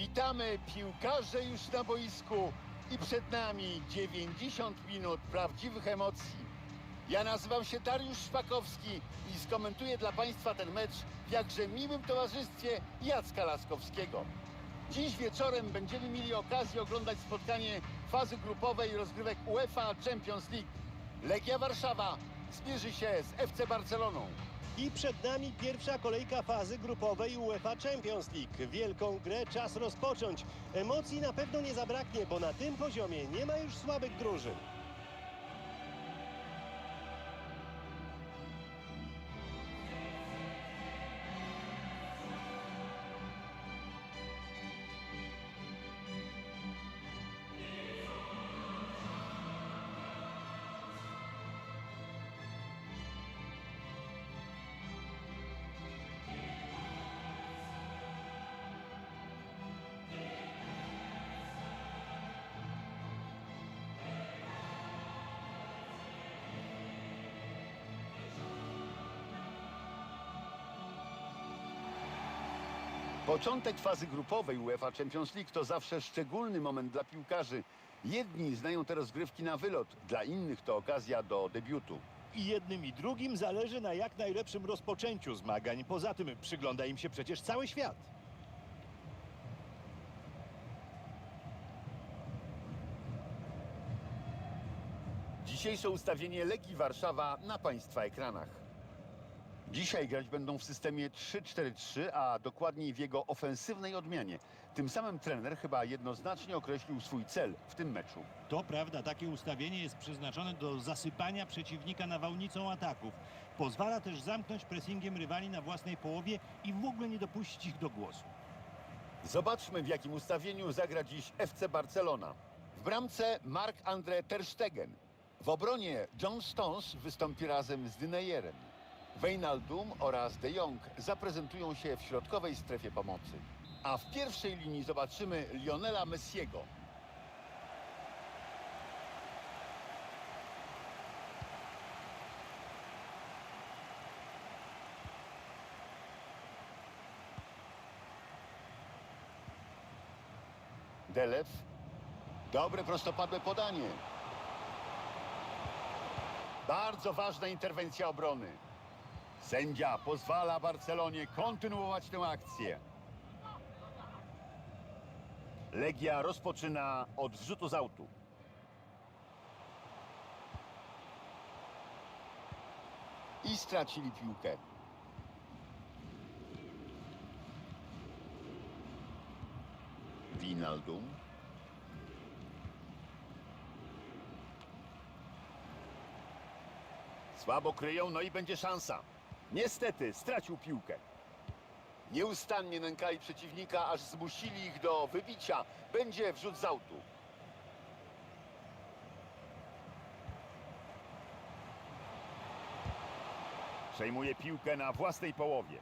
Witamy piłkarze już na boisku i przed nami 90 minut prawdziwych emocji. Ja nazywam się Dariusz Szpakowski i skomentuję dla Państwa ten mecz w jakże miłym towarzystwie Jacka Laskowskiego. Dziś wieczorem będziemy mieli okazję oglądać spotkanie fazy grupowej rozgrywek UEFA Champions League. Legia Warszawa zmierzy się z FC Barceloną. I przed nami pierwsza kolejka fazy grupowej UEFA Champions League. Wielką grę czas rozpocząć. Emocji na pewno nie zabraknie, bo na tym poziomie nie ma już słabych drużyn. Początek fazy grupowej UEFA Champions League to zawsze szczególny moment dla piłkarzy. Jedni znają te rozgrywki na wylot, dla innych to okazja do debiutu. I jednym i drugim zależy na jak najlepszym rozpoczęciu zmagań. Poza tym przygląda im się przecież cały świat. Dzisiejsze ustawienie Legii Warszawa na Państwa ekranach. Dzisiaj grać będą w systemie 3-4-3, a dokładniej w jego ofensywnej odmianie. Tym samym trener chyba jednoznacznie określił swój cel w tym meczu. To prawda, takie ustawienie jest przeznaczone do zasypania przeciwnika nawałnicą ataków. Pozwala też zamknąć pressingiem rywali na własnej połowie i w ogóle nie dopuścić ich do głosu. Zobaczmy w jakim ustawieniu zagra dziś FC Barcelona. W bramce Marc-André Ter Stegen. W obronie John Stones wystąpi razem z Dynejerem. Wijnaldum oraz De Jong zaprezentują się w środkowej strefie pomocy. A w pierwszej linii zobaczymy Lionela Messiego. Delew. Dobre prostopadłe podanie. Bardzo ważna interwencja obrony. Sędzia pozwala Barcelonie kontynuować tę akcję. Legia rozpoczyna od wrzutu z autu. I stracili piłkę. Winaldum. Słabo kryją, no i będzie szansa. Niestety, stracił piłkę. Nieustannie nękali przeciwnika, aż zmusili ich do wybicia. Będzie wrzut z autu. Przejmuje piłkę na własnej połowie.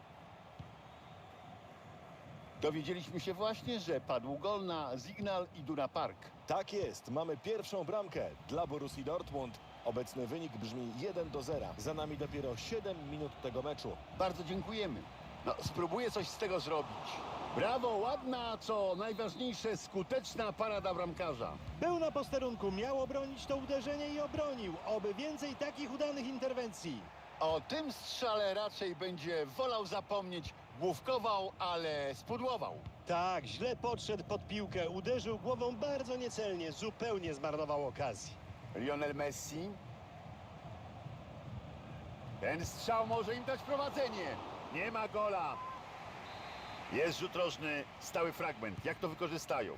Dowiedzieliśmy się właśnie, że padł gol na Signal Iduna Park. Tak jest, mamy pierwszą bramkę dla Borussii Dortmund. Obecny wynik brzmi 1 do 0. Za nami dopiero 7 minut tego meczu. Bardzo dziękujemy. No, spróbuję coś z tego zrobić. Brawo, ładna, co najważniejsze, skuteczna parada bramkarza. Był na posterunku, miał obronić to uderzenie i obronił. Oby więcej takich udanych interwencji. O tym strzale raczej będzie wolał zapomnieć. Główkował, ale spudłował. Tak, źle podszedł pod piłkę, uderzył głową bardzo niecelnie, zupełnie zmarnował okazję. Lionel Messi. Ten strzał może im dać prowadzenie. Nie ma gola. Jest rzut rożny, stały fragment. Jak to wykorzystają?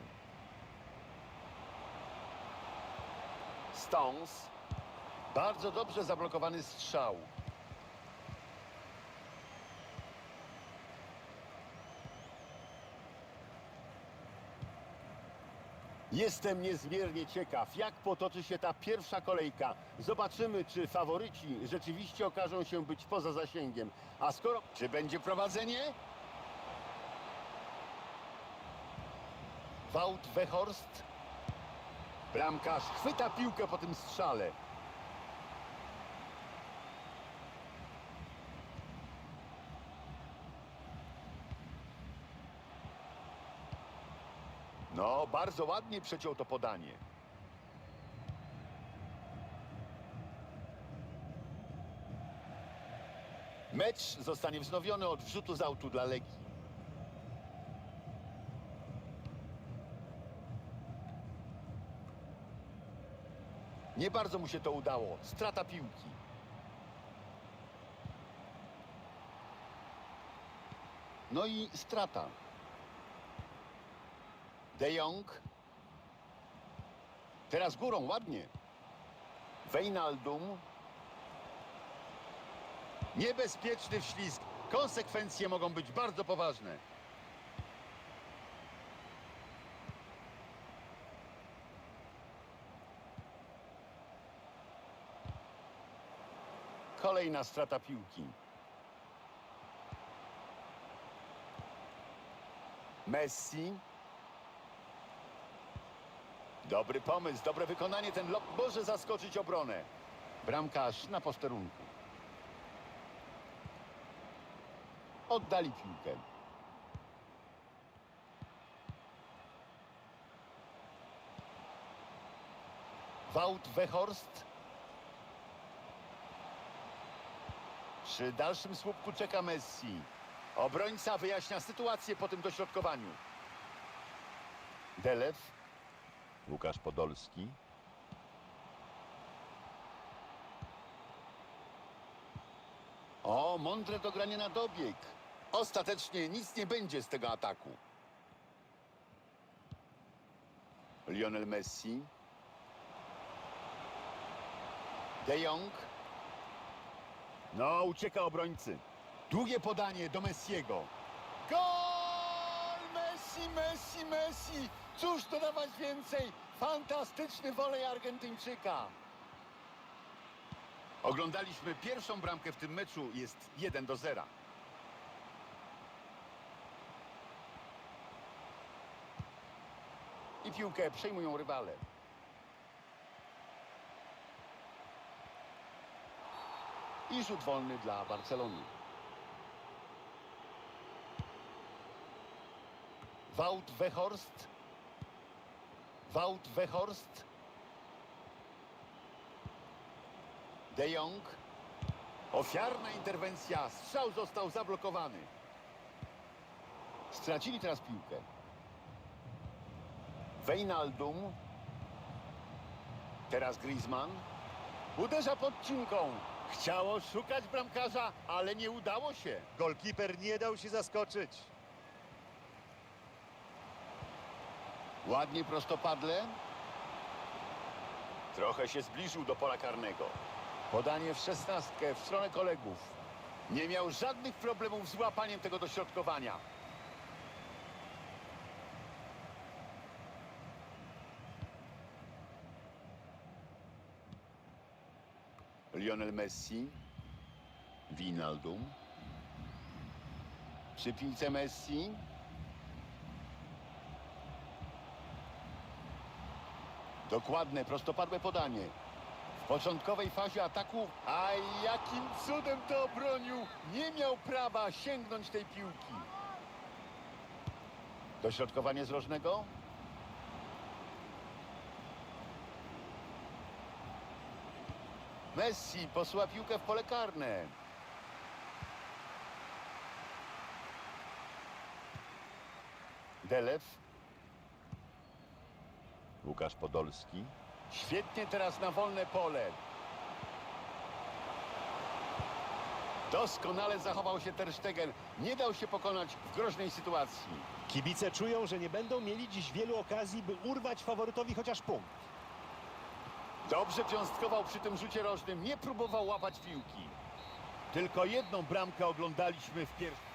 Stones. Bardzo dobrze zablokowany strzał. Jestem niezmiernie ciekaw, jak potoczy się ta pierwsza kolejka. Zobaczymy, czy faworyci rzeczywiście okażą się być poza zasięgiem. A skoro... Czy będzie prowadzenie? Wout Weghorst. Bramkarz chwyta piłkę po tym strzale. No, bardzo ładnie przeciął to podanie. Mecz zostanie wznowiony od wrzutu z autu dla Legii. Nie bardzo mu się to udało. Strata piłki. No i strata. De Jong. Teraz górą, ładnie. Wijnaldum. Niebezpieczny wślizg. Konsekwencje mogą być bardzo poważne. Kolejna strata piłki. Messi. Dobry pomysł, dobre wykonanie. Ten lok może zaskoczyć obronę. Bramkarz na posterunku. Oddali piłkę. Wout Weghorst. Przy dalszym słupku czeka Messi. Obrońca wyjaśnia sytuację po tym dośrodkowaniu. Delew. Łukasz Podolski. O, mądre dogranie na dobieg. Ostatecznie nic nie będzie z tego ataku. Lionel Messi. De Jong. No, ucieka obrońcy. Długie podanie do Messiego. Gol! Messi, Messi, Messi! Cóż dodawać więcej? Fantastyczny wolej Argentyńczyka. Oglądaliśmy pierwszą bramkę w tym meczu. Jest 1 do 0. I piłkę przejmują rywale. I rzut wolny dla Barcelony. Wout Weghorst. Wout Weghorst. De Jong. Ofiarna interwencja. Strzał został zablokowany. Stracili teraz piłkę. Wijnaldum. Teraz Griezmann. Uderza podcinką. Chciało szukać bramkarza, ale nie udało się. Golkiper nie dał się zaskoczyć. Ładnie prostopadle. Trochę się zbliżył do pola karnego. Podanie w szesnastkę w stronę kolegów. Nie miał żadnych problemów z łapaniem tego dośrodkowania. Lionel Messi. Wijnaldum. Przy piłce Messi. Dokładne, prostopadłe podanie. W początkowej fazie ataku, a jakim cudem to obronił, nie miał prawa sięgnąć tej piłki. Dośrodkowanie z rożnego. Messi posyła piłkę w pole karne. Delew. Łukasz Podolski. Świetnie teraz na wolne pole. Doskonale zachował się Ter Stegen. Nie dał się pokonać w groźnej sytuacji. Kibice czują, że nie będą mieli dziś wielu okazji, by urwać faworytowi chociaż punkt. Dobrze cząstkował przy tym rzucie rożnym. Nie próbował łapać piłki. Tylko jedną bramkę oglądaliśmy w pierwszym.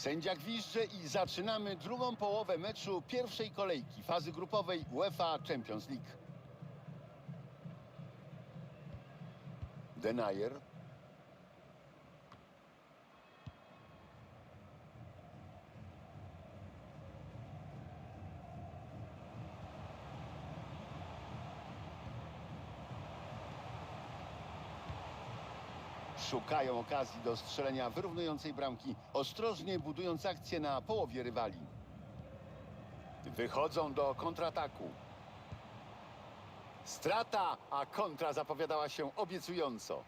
Sędzia gwizdże i zaczynamy drugą połowę meczu pierwszej kolejki fazy grupowej UEFA Champions League. Denayer. Szukają okazji do strzelenia wyrównującej bramki, ostrożnie budując akcję na połowie rywali. Wychodzą do kontrataku. Strata, a kontra zapowiadała się obiecująco.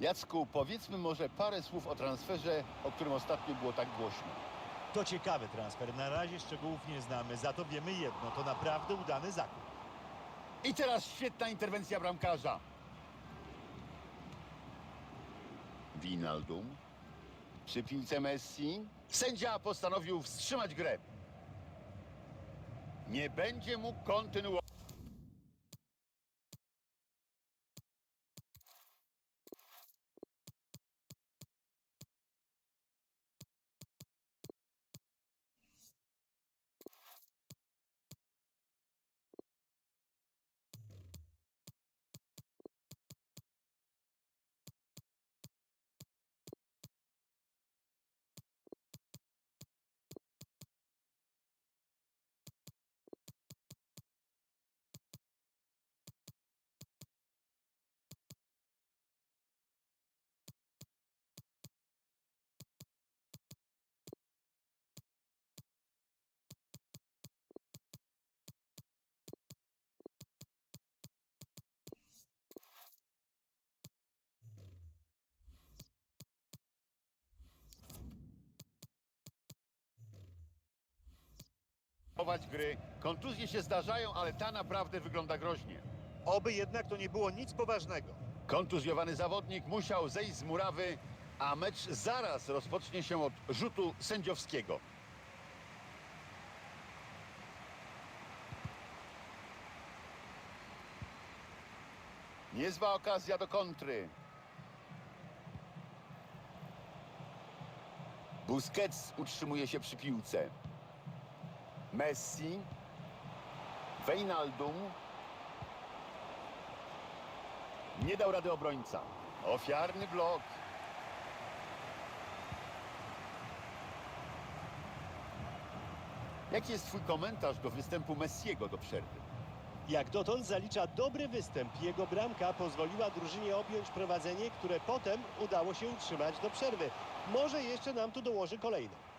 Jacku, powiedzmy może parę słów o transferze, o którym ostatnio było tak głośno. To ciekawy transfer. Na razie szczegółów nie znamy. Za to wiemy jedno. To naprawdę udany zakup. I teraz świetna interwencja bramkarza. Winaldum. Przy piłce Messi. Sędzia postanowił wstrzymać grę. Nie będzie mógł kontynuować. Gry. Kontuzje się zdarzają, ale ta naprawdę wygląda groźnie. Oby jednak to nie było nic poważnego. Kontuzjowany zawodnik musiał zejść z murawy, a mecz zaraz rozpocznie się od rzutu sędziowskiego. Niezła okazja do kontry. Busquets utrzymuje się przy piłce. Messi. Wijnaldum. Nie dał rady obrońca. Ofiarny blok. Jaki jest twój komentarz do występu Messiego do przerwy? Jak dotąd zalicza dobry występ. Jego bramka pozwoliła drużynie objąć prowadzenie, które potem udało się utrzymać do przerwy. Może jeszcze nam tu dołoży kolejną.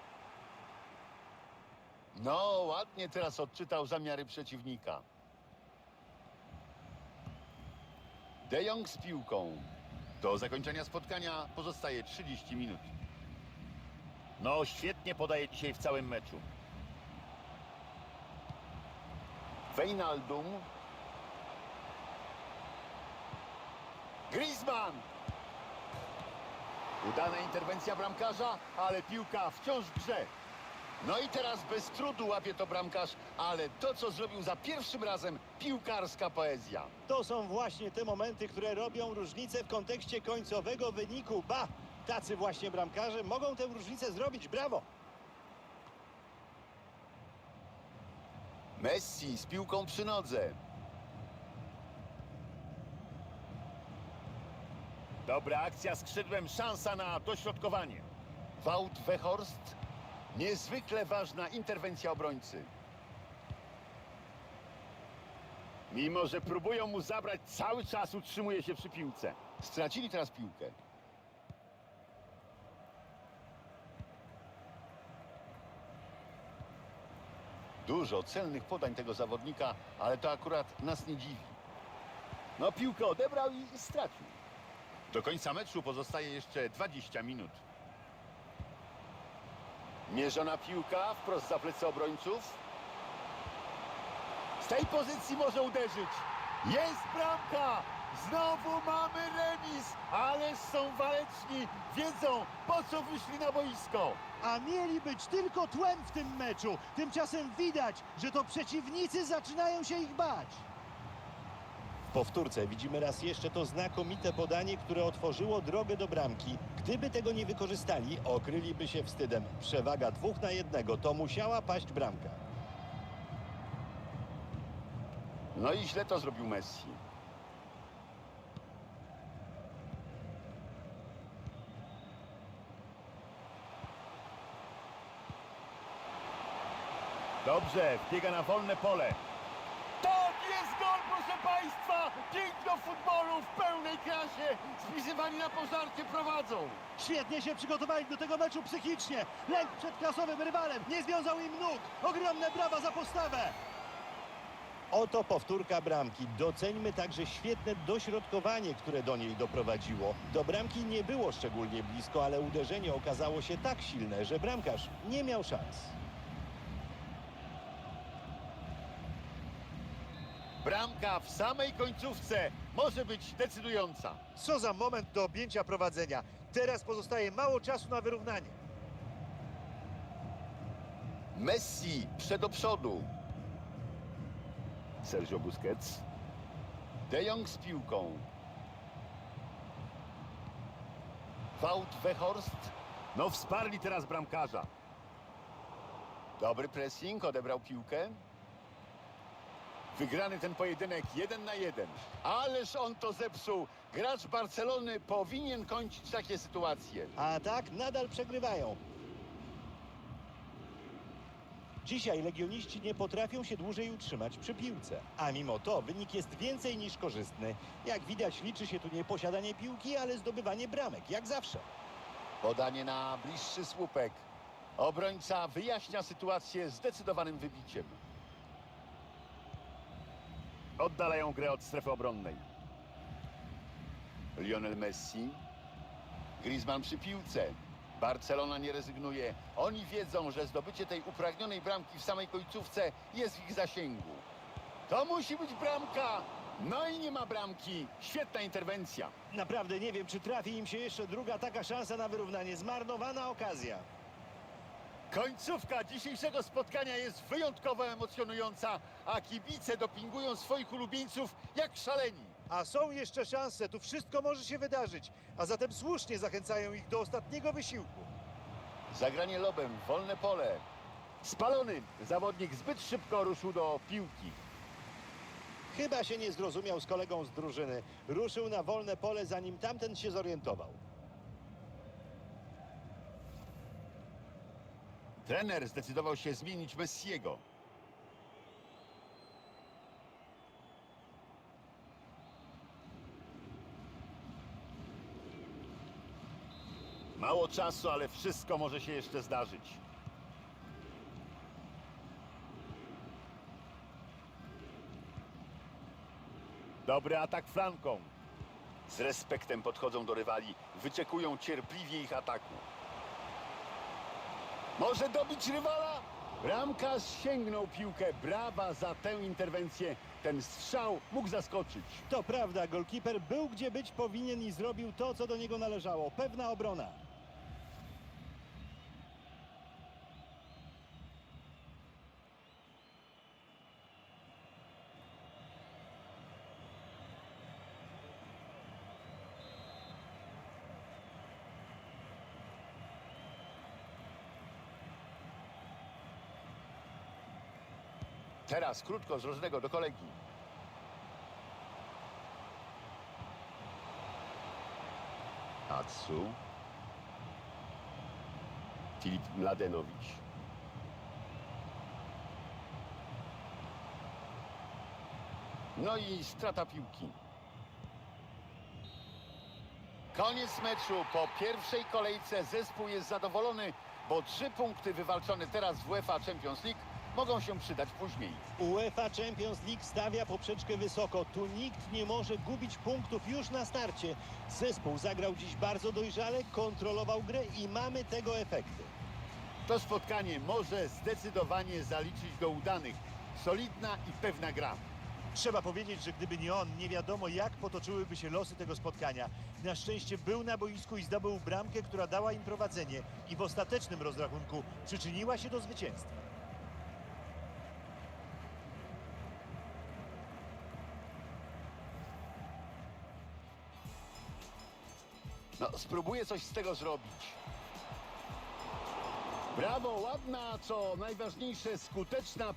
No, ładnie teraz odczytał zamiary przeciwnika. De Jong z piłką. Do zakończenia spotkania pozostaje 30 minut. No, świetnie podaje dzisiaj w całym meczu. Wijnaldum. Griezmann. Udana interwencja bramkarza, ale piłka wciąż grze. No i teraz bez trudu łapie to bramkarz, ale to, co zrobił za pierwszym razem, piłkarska poezja. To są właśnie te momenty, które robią różnicę w kontekście końcowego wyniku. Ba! Tacy właśnie bramkarze mogą tę różnicę zrobić. Brawo! Messi z piłką przy nodze. Dobra akcja skrzydłem, szansa na dośrodkowanie. Wout Weghorst. Niezwykle ważna interwencja obrońcy. Mimo, że próbują mu zabrać, cały czas utrzymuje się przy piłce. Stracili teraz piłkę. Dużo celnych podań tego zawodnika, ale to akurat nas nie dziwi. No piłkę odebrał i, i stracił. Do końca meczu pozostaje jeszcze 20 minut. Mierzona piłka wprost za plecy obrońców. Z tej pozycji może uderzyć. Jest bramka! Znowu mamy remis, ale są waleczni, wiedzą po co wyszli na boisko. A mieli być tylko tłem w tym meczu. Tymczasem widać, że to przeciwnicy zaczynają się ich bać. Powtórce widzimy raz jeszcze to znakomite podanie, które otworzyło drogę do bramki. Gdyby tego nie wykorzystali, okryliby się wstydem. Przewaga dwóch na jednego, to musiała paść bramka. No i źle to zrobił Messi. Dobrze, wbiega na wolne pole. To jest gol, proszę Państwa, piękno futbolu w pełnej krasie. Spisywani na pożarcie prowadzą. Świetnie się przygotowali do tego meczu psychicznie. Lęk przed klasowym rywalem. Nie związał im nóg. Ogromne brawa za postawę. Oto powtórka bramki. Doceńmy także świetne dośrodkowanie, które do niej doprowadziło. Do bramki nie było szczególnie blisko, ale uderzenie okazało się tak silne, że bramkarz nie miał szans. Bramka w samej końcówce może być decydująca. Co za moment do objęcia prowadzenia. Teraz pozostaje mało czasu na wyrównanie. Messi przed do przodu. Sergio Busquets. De Jong z piłką. Wout Weghorst. No wsparli teraz bramkarza. Dobry pressing, odebrał piłkę. Wygrany ten pojedynek jeden na jeden. Ależ on to zepsuł. Gracz Barcelony powinien kończyć takie sytuacje. A tak nadal przegrywają. Dzisiaj legioniści nie potrafią się dłużej utrzymać przy piłce. A mimo to wynik jest więcej niż korzystny. Jak widać liczy się tu nie posiadanie piłki, ale zdobywanie bramek, jak zawsze. Podanie na bliższy słupek. Obrońca wyjaśnia sytuację zdecydowanym wybiciem. Oddalają grę od strefy obronnej. Lionel Messi. Griezmann przy piłce. Barcelona nie rezygnuje. Oni wiedzą, że zdobycie tej upragnionej bramki w samej końcówce jest w ich zasięgu. To musi być bramka! No i nie ma bramki. Świetna interwencja. Naprawdę nie wiem, czy trafi im się jeszcze druga taka szansa na wyrównanie. Zmarnowana okazja. Końcówka dzisiejszego spotkania jest wyjątkowo emocjonująca, a kibice dopingują swoich ulubieńców jak szaleni. A są jeszcze szanse, tu wszystko może się wydarzyć. A zatem słusznie zachęcają ich do ostatniego wysiłku. Zagranie lobem, wolne pole. Spalony zawodnik zbyt szybko ruszył do piłki. Chyba się nie zrozumiał z kolegą z drużyny. Ruszył na wolne pole, zanim tamten się zorientował. Trener zdecydował się zmienić Messiego. Mało czasu, ale wszystko może się jeszcze zdarzyć. Dobry atak flanką. Z respektem podchodzą do rywali, wyczekują cierpliwie ich ataku. Może dobić rywala? Bramkarz sięgnął piłkę. Brawa za tę interwencję. Ten strzał mógł zaskoczyć. To prawda, golkiper był gdzie być powinien i zrobił to, co do niego należało. Pewna obrona. Teraz krótko z różnego do kolegi. Atsu. Filip Mladenowicz. No i strata piłki. Koniec meczu. Po pierwszej kolejce zespół jest zadowolony, bo trzy punkty wywalczone teraz w UEFA Champions League mogą się przydać później. UEFA Champions League stawia poprzeczkę wysoko. Tu nikt nie może gubić punktów już na starcie. Zespół zagrał dziś bardzo dojrzale, kontrolował grę i mamy tego efekty. To spotkanie może zdecydowanie zaliczyć do udanych. Solidna i pewna gra. Trzeba powiedzieć, że gdyby nie on, nie wiadomo jak potoczyłyby się losy tego spotkania. Na szczęście był na boisku i zdobył bramkę, która dała im prowadzenie i w ostatecznym rozrachunku przyczyniła się do zwycięstwa. No, spróbuję coś z tego zrobić. Brawo, ładna, co najważniejsze, skuteczna.